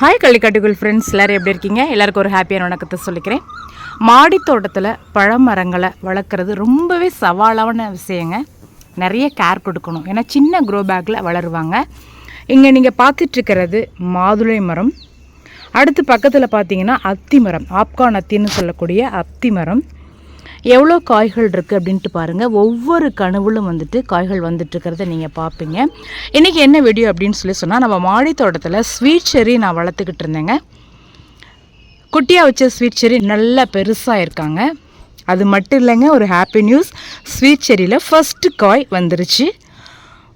Hi கள்ளிக்காட்டுக்குள் friends எல்லோரும் எப்படி இருக்கீங்க? எல்லாருக்கும் ஒரு ஹாப்பியான வணக்கத்தை சொல்லிக்கிறேன். மாடி தோட்டத்தில் பழமரங்களை வளர்க்குறது ரொம்பவே சவாலான விஷயங்க. நிறைய கேர் கொடுக்கணும். ஏன்னா சின்ன க்ரோ பேக்கில் வளருவாங்க. இங்கே நீங்கள் பார்த்துட்ருக்கிறது மாதுளை மரம். அடுத்து பக்கத்தில் பார்த்தீங்கன்னா அத்தி மரம். ஆப்கான் அத்தின்னு சொல்லக்கூடிய அத்தி மரம். எவ்வளோ காய்கள் இருக்குது அப்படின்ட்டு பாருங்கள் ஒவ்வொரு கனவுலும் வந்துட்டு காய்கள் வந்துட்டுருக்கிறத நீங்கள் பார்ப்பீங்க இன்றைக்கி என்ன வீடியோ அப்படின்னு சொல்லி சொன்னால் நம்ம மாடி தோட்டத்தில் ஸ்வீட் செரி நான் வளர்த்துக்கிட்டு இருந்தேங்க. குட்டியாக வச்ச ஸ்வீட் செரி நல்லா பெருசாக இருக்காங்க. அது மட்டும் இல்லைங்க ஒரு ஹாப்பி நியூஸ் ஸ்வீட் செரியில் ஃபஸ்ட்டு காய் வந்துருச்சு.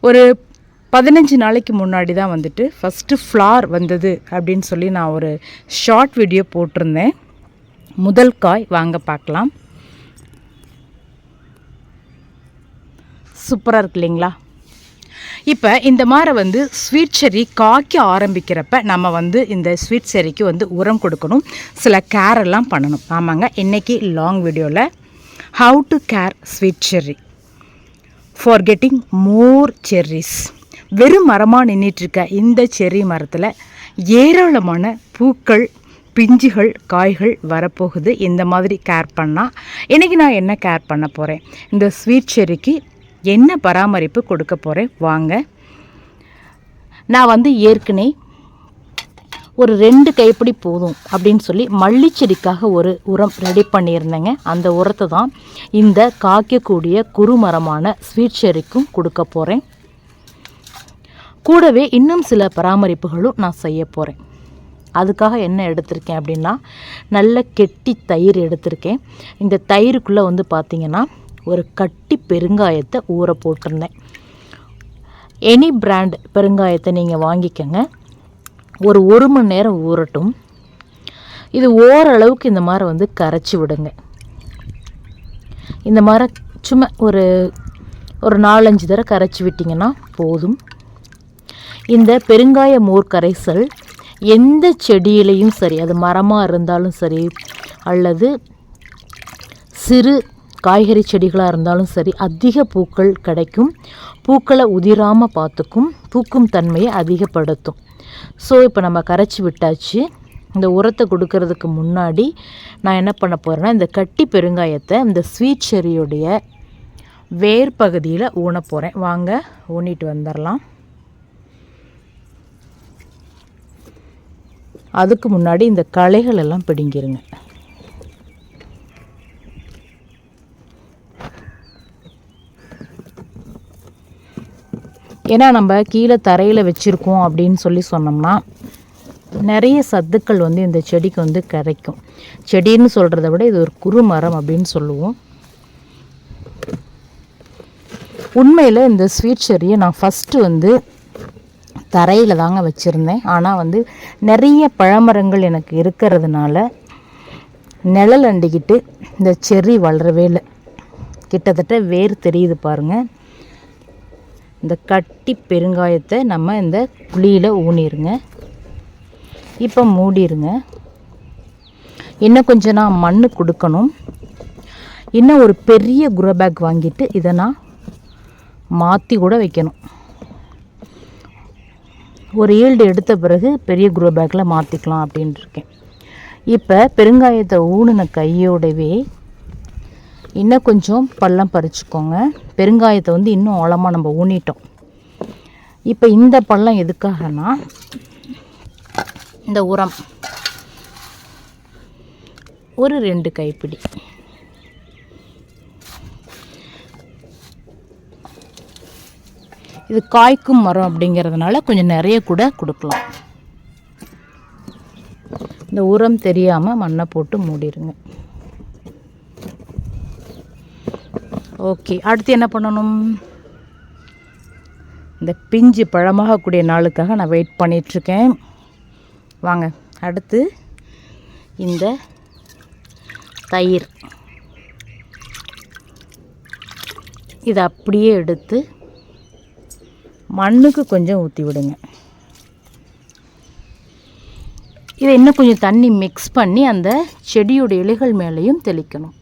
ஒரு பதினஞ்சு நாளைக்கு முன்னாடி தான் வந்துட்டு ஃபஸ்ட்டு ஃப்ளார் வந்தது அப்படின்னு சொல்லி நான் ஒரு ஷார்ட் வீடியோ போட்டிருந்தேன். முதல் காய் வாங்க பார்க்கலாம். சூப்பராக இருக்கு இல்லைங்களா? இப்போ இந்த மாதிரி வந்து ஸ்வீட் செரி காய்க்க ஆரம்பிக்கிறப்ப நம்ம வந்து இந்த ஸ்வீட் செரிக்கு வந்து உரம் கொடுக்கணும். சில கேர் எல்லாம் பண்ணணும். ஆமாங்க இன்றைக்கி லாங் வீடியோவில் how to care sweet cherry for getting more cherries வெறும் மரமாக நின்றுட்டுருக்க இந்த செர்ரி மரத்தில் ஏராளமான பூக்கள் பிஞ்சுகள் காய்கள் வரப்போகுது. இந்த மாதிரி கேர் பண்ணால் இன்றைக்கி நான் என்ன கேர் பண்ண போகிறேன் இந்த ஸ்வீட் செரிக்கு என்ன பராமரிப்பு கொடுக்க போகிறேன் வாங்க. நான் வந்து ஏற்கனவே ஒரு ரெண்டு கைப்பிடி போதும் அப்படின்னு சொல்லி மல்லிச்செடிக்காக ஒரு உரம் ரெடி பண்ணியிருந்தேங்க. அந்த உரத்தை தான் இந்த காய்க்கக்கூடிய குறுமரமான ஸ்வீட் செரிக்கும் கொடுக்க போகிறேன் கூடவே இன்னும் சில பராமரிப்புகளும் நான் செய்ய போகிறேன் அதுக்காக என்ன எடுத்திருக்கேன் அப்படின்னா நல்ல கெட்டி தயிர் எடுத்திருக்கேன். இந்த தயிருக்குள்ளே வந்து பார்த்திங்கன்னா ஒரு கட்டி பெருங்காயத்தை ஊற போட்டிருந்தேன். எனி பிராண்ட் பெருங்காயத்தை நீங்கள் வாங்கிக்கோங்க. ஒரு ஒரு மணி நேரம் ஊறட்டும். இது ஓரளவுக்கு இந்த மாதிரி வந்து கரைச்சி விடுங்க. இந்த மாதிரி சும்மா ஒரு ஒரு நாலஞ்சு தடவை கரைச்சி விட்டிங்கன்னா போதும். இந்த பெருங்காய மோர் கரைசல் எந்த செடியிலையும் சரி அது மரமாக இருந்தாலும் சரி அல்லது சிறு காய்கறி செடிகளாக இருந்தாலும் சரி அதிக பூக்கள் கிடைக்கும். பூக்களை உதிராமல் பார்த்துக்கும் பூக்கும் தன்மையை அதிகப்படுத்தும். ஸோ இப்போ நம்ம கரைச்சி விட்டாச்சு. இந்த உரத்தை கொடுக்கறதுக்கு முன்னாடி நான் என்ன பண்ண போகிறேன்னா இந்த கட்டி பெருங்காயத்தை இந்த ஸ்வீட் செரியுடைய வேர் பகுதியில் ஊன போகிறேன் வாங்க ஊனிட்டு வந்துடலாம் அதுக்கு முன்னாடி இந்த களைகள் எல்லாம் பிடுங்கிருங்க. ஏன்னா நம்ம கீழே தரையில் வச்சுருக்கோம் அப்படின்னு சொல்லி சொன்னோம்னா நிறைய சத்துக்கள் வந்து இந்த செடிக்கு வந்து கிடைக்கும். செடின்னு சொல்கிறத விட இது ஒரு குறு மரம் அப்படின்னு சொல்லுவோம். உண்மையில் இந்த ஸ்வீட் செடியை நான் ஃபஸ்ட்டு வந்து தரையில் தாங்க வச்சுருந்தேன். ஆனால் வந்து நிறைய பழமரங்கள் எனக்கு இருக்கிறதுனால நிழல் அண்டிக்கிட்டு இந்த செர்ரி வளரவே இல்லை. கிட்டத்தட்ட வேர் தெரியுது பாருங்கள் இந்த கட்டி பெருங்காயத்தை நம்ம இந்த குழியில் ஊனிருங்க. இப்போ மூடிருங்க. இன்னும் கொஞ்சம் நான் மண் கொடுக்கணும். இன்னும் ஒரு பெரிய குரோ பேக் வாங்கிட்டு இதை நான் மாற்றி கூட வைக்கணும். ஒரு ஈல்டு எடுத்த பிறகு பெரிய குரோ பேக்கில் மாற்றிக்கலாம் அப்படின்ட்டு இருக்கேன். இப்போ பெருங்காயத்தை ஊனின கையோடவே இன்னும் கொஞ்சம் பள்ளம் பறிச்சுக்கோங்க. பெருங்காயத்தை வந்து இன்னும் ஆழமாக நம்ம ஊனிட்டோம். இப்போ இந்த பள்ளம் எதுக்காகனா இந்த உரம். ஒரு ரெண்டு கைப்பிடி. இது காய்க்கும் மரம் அப்படிங்கிறதுனால கொஞ்சம் நிறைய கூட கொடுக்கலாம். இந்த உரம் தெரியாமல் மண்ணை போட்டு மூடிடுங்க ஓகே அடுத்து என்ன பண்ணணும்? இந்த பிஞ்சு பழமாகக்கூடிய நாளுக்காக நான் வெயிட் பண்ணிகிட்ருக்கேன் வாங்க அடுத்து இந்த தயிர். இதை அப்படியே எடுத்து மண்ணுக்கு கொஞ்சம் ஊற்றி விடுங்க. இதை இன்னும் கொஞ்சம் தண்ணி மிக்ஸ் பண்ணி அந்த செடியோட இலைகள் மேலேயும் தெளிக்கணும்.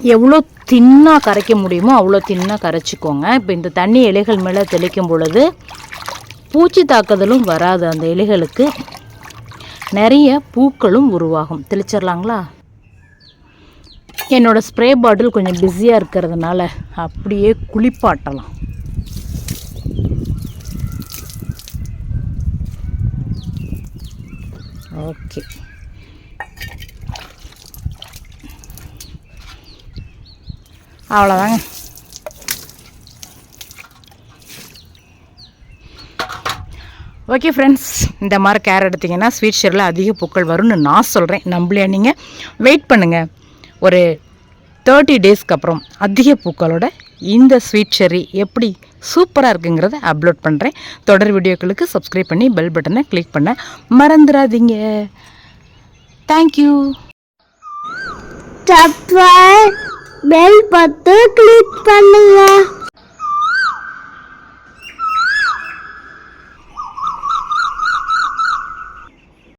எவ்வளோ தின்னாக கரைக்க முடியுமோ அவ்வளோ தின்னாக கரைச்சிக்கோங்க. இப்போ இந்த தண்ணி இலைகள் மேலே தெளிக்கும் பொழுது பூச்சி தாக்குதலும் வராது அந்த இலைகளுக்கு. நிறைய பூக்களும் உருவாகும். தெளிச்சிடலாங்களா? என்னோடய ஸ்ப்ரே பாட்டில் கொஞ்சம் பிஸியாக இருக்கிறதுனால அப்படியே குளிப்பாட்டலாம். ஓகே. அவ்வளோதாங்க ஓகே ஃப்ரெண்ட்ஸ் இந்த மாதிரி கேர் எடுத்திங்கன்னா ஸ்வீட் ஷெரில் அதிக பூக்கள் வரும்னு நான் சொல்கிறேன் நம்மளே நீங்கள் வெயிட் பண்ணுங்கள் ஒரு தேர்ட்டி டேஸ்க்கு அப்புறம் அதிக பூக்களோட இந்த ஸ்வீட் ஷெரி எப்படி சூப்பராக இருக்குங்கிறத அப்லோட் பண்ணுறேன் தொடர் வீடியோக்களுக்கு சப்ஸ்கிரைப் பண்ணி பெல் பட்டனை கிளிக் பண்ண மறந்துடாதீங்க. தேங்க்யூ சப்ஸ்கிரைப் பெல் பத்து கிளிக் பண்ணுங்க.